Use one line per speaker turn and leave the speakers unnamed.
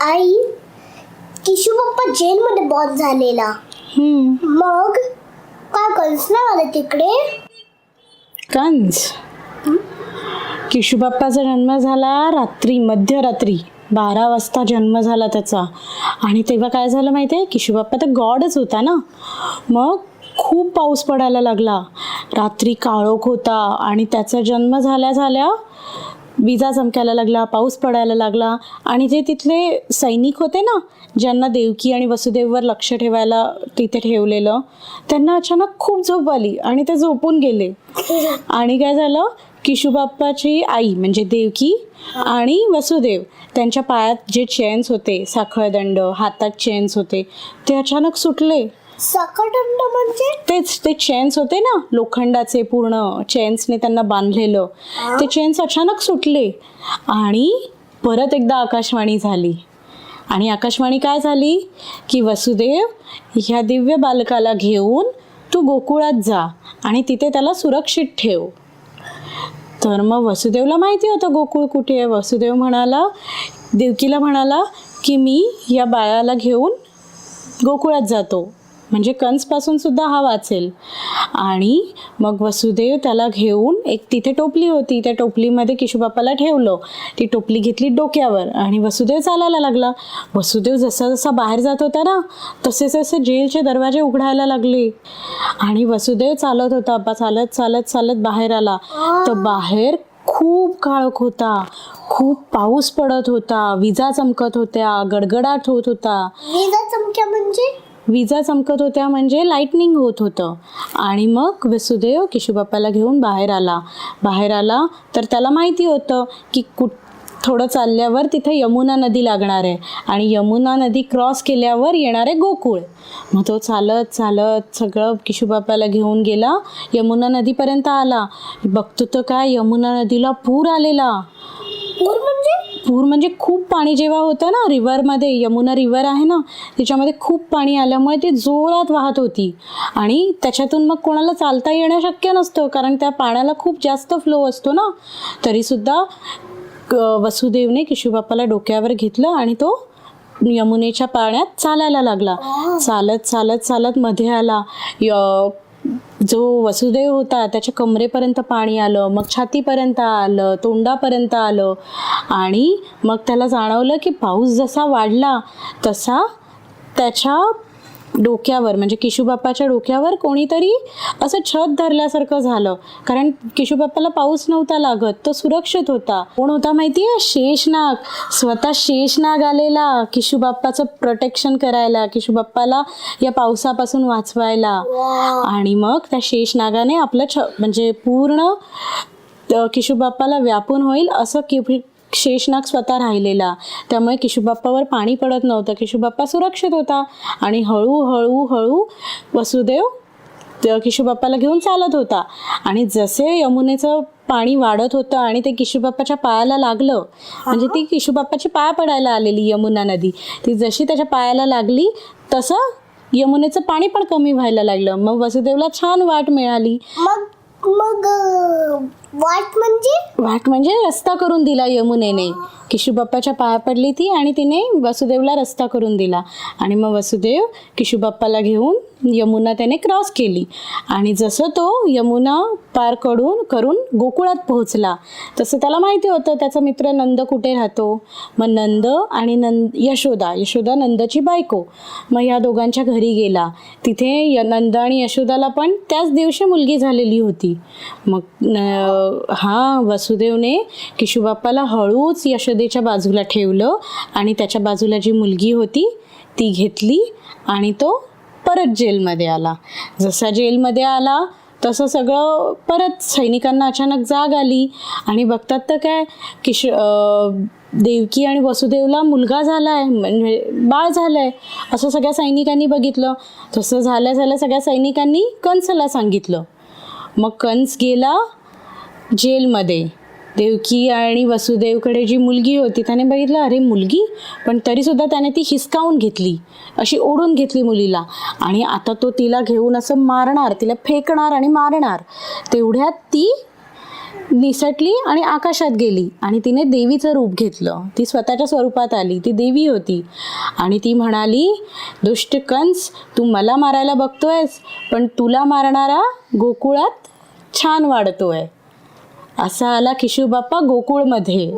आई किशू पप्पा जेलमध्ये बॉस झालेला.
हम्म,
मग काय कंस नाही आले तिकडे?
कंस किशोबाप्पाचा जन्म झाला रात्री मध्यरात्री. बारा वाजता जन्म झाला त्याचा. आणि तेव्हा काय झालं माहिती आहे किशोबाप्पा तर गॉडच होता ना? मग खूप पाऊस पडायला लागला. रात्री काळोख होता आणि त्याचा जन्म झाल्या झाल्या विजा चमकायला लागला पाऊस पडायला लागला. आणि जे तिथले सैनिक होते ना ज्यांना देवकी आणि वसुदेववर लक्ष ठेवायला तिथे ठेवलेलं त्यांना अचानक खूप झोप आली आणि ते झोपून गेले. आणि काय झालं? किशुबाप्पाची आई म्हणजे देवकी आणि वसुदेव त्यांच्या पायात जे चेन्स होते साखळदंड हातात चेन्स होते ते अचानक सुटले.
सकटंड म्हणजे?
तेच ते चेन्स होते ना लोखंडाचे पूर्ण चेन्सने त्यांना बांधलेलं. ते चेन्स अचानक सुटले आणि परत एकदा आकाशवाणी झाली. आणि आकाशवाणी काय झाली? की वसुदेव ह्या दिव्य बालकाला घेऊन तू गोकुळात जा आणि तिथे त्याला सुरक्षित ठेव. तर मग वसुदेवला माहिती होतं गोकुळ कुठे आहे. वसुदेव म्हणाला देवकीला म्हणाला की मी या बाळाला घेऊन गोकुळात जातो. म्हणजे कंसपासून सुद्धा हा वाचेल. आणि मग वसुदेव त्याला घेऊन एक तिथे टोपली होती. त्या टोपलीमध्ये किशोबापाला ठेवलं. ती टोपली घेतली डोक्यावर आणि वसुदेव चालायला लागला. वसुदेव जसा जसा बाहेर जात होता ना तसे तसे जेलचे दरवाजे उघडायला लागले. आणि वसुदेव चालत होता. चालत चालत चालत बाहेर आला. तर बाहेर खूप काळोख होता. खूप पाऊस पडत होता. विजा चमकत होत्या. गडगडाट होत होता.
विजा चमक्या म्हणजे?
विजा चमकत होत्या म्हणजे लाईटनिंग होत होतं. आणि मग वसुदेव किशोबाप्पाला घेऊन बाहेर आला. बाहेर आला तर त्याला माहिती होतं की कुठ थोडं चालल्यावर तिथे यमुना नदी लागणार आहे. आणि यमुना नदी क्रॉस केल्यावर येणार आहे गोकुळ. मग तो चालत चालत सगळं किशोबाप्पाला घेऊन गेला. यमुना नदीपर्यंत आला. बघतो तर काय यमुना नदीला पूर आलेला.
पूर म्हणजे?
पूर म्हणजे खूप पाणी जेव्हा होतं ना रिव्हरमध्ये यमुना रिव्हर आहे ना त्याच्यामध्ये खूप पाणी आल्यामुळे ती जोरात वाहत होती. आणि त्याच्यातून मग कोणाला चालता येणं शक्य नसतं कारण त्या पाण्याला खूप जास्त फ्लो असतो ना. तरीसुद्धा क- वसुदेवने किशोबाप्पाला डोक्यावर घेतलं आणि तो यमुनेच्या पाण्यात चालायला लागला. चालत चालत चालत मध्ये आला. य- जो वसुदेव होता त्याच्या कमरेपर्यंत पाणी आलं मग छातीपर्यंत आलं तोंडापर्यंत आलं आणि मग त्याला जाणवलं की पाऊस जसा वाढला तसा त्याच्या डोक्यावर म्हणजे किशोबाप्पाच्या डोक्यावर कोणीतरी असं छत धरल्यासारखं झालं. कारण किशोबाप्पाला पाऊस नव्हता लागत तो सुरक्षित होता. कोण होता माहिती आहे शेषनाग. स्वतः शेषनाग आलेला किशोबाप्पाचं प्रोटेक्शन करायला किशोबाप्पाला या पावसापासून वाचवायला. आणि मग त्या शेषनागाने आपलं छ म्हणजे पूर्ण किशोबाप्पाला व्यापून होईल असं कि शेषनाग स्वतः राहिलेला. त्यामुळे किशुबाप्पावर पाणी पडत नव्हतं. किशुबाप्पा सुरक्षित होता. आणि हळूहळू हळू वसुदेव किशुबाप्पाला घेऊन चालत होता. आणि जसे यमुनेचं पाणी वाढत होतं आणि ते किशुबाप्पाच्या पायाला लागलं म्हणजे ती किशुबाप्पाची पाय पडायला आलेली यमुना नदी ती जशी त्याच्या पायाला लागली तसं यमुनेचं पाणी पण कमी व्हायला लागलं. मग वसुदेवला छान वाट मिळाली.
मग मग वाट म्हणजे?
वाट म्हणजे रस्ता करून दिला यमुनेने. किशुबाप्पाच्या पाया पडली ती आणि तिने वसुदेवला रस्ता करून दिला. आणि मग वसुदेव किशुबाप्पाला घेऊन यमुना त्याने क्रॉस केली. आणि जसं तो यमुना पार करून करून गोकुळात पोहोचला तसं त्याला माहिती होतं त्याचा मित्र नंद कुठे राहतो? मग नंद आणि नंद यशोदा यशोदा नंदची बायको. मग या दोघांच्या घरी गेला. तिथे य- नंद आणि यशोदाला पण त्याच दिवशी मुलगी झालेली होती. मग न- हा वसुदेवने किशुबाप्पाला हळूच यशोदेच्या बाजूला ठेवलं आणि त्याच्या बाजूला जी मुलगी होती ती घेतली आणि तो परत जेलमध्ये आला. जसा जेलमध्ये आला तसं सगळं परत सैनिकांना अचानक जाग आली आणि बघतात तर काय किश देवकी आणि वसुदेवला मुलगा झाला आहे म्हणजे बाळ झालं आहे असं सगळ्या सैनिकांनी बघितलं. तसं झाल्या झाल्या सगळ्या सैनिकांनी कंसला सांगितलं. मग कंस गेला जेलमध्ये. देवकी आणि वसुदेवकडे जी मुलगी होती त्याने बघितलं अरे मुलगी? पण तरीसुद्धा त्याने ती हिसकावून घेतली अशी ओढून घेतली मुलीला. आणि आता तो तिला घेऊन असं मारणार तिला फेकणार आणि मारणार. तेवढ्यात ती निसटली आणि आकाशात गेली. आणि तिने देवीचं रूप घेतलं. ती स्वतःच्या स्वरूपात आली. ती देवी होती. आणि ती म्हणाली दुष्ट कंस तू मला मारायला बघतोयस पण तुला मारणारा गोकुळात छान वाढतोय. असा आला किशोबाप्पा गोकुळमध्ये.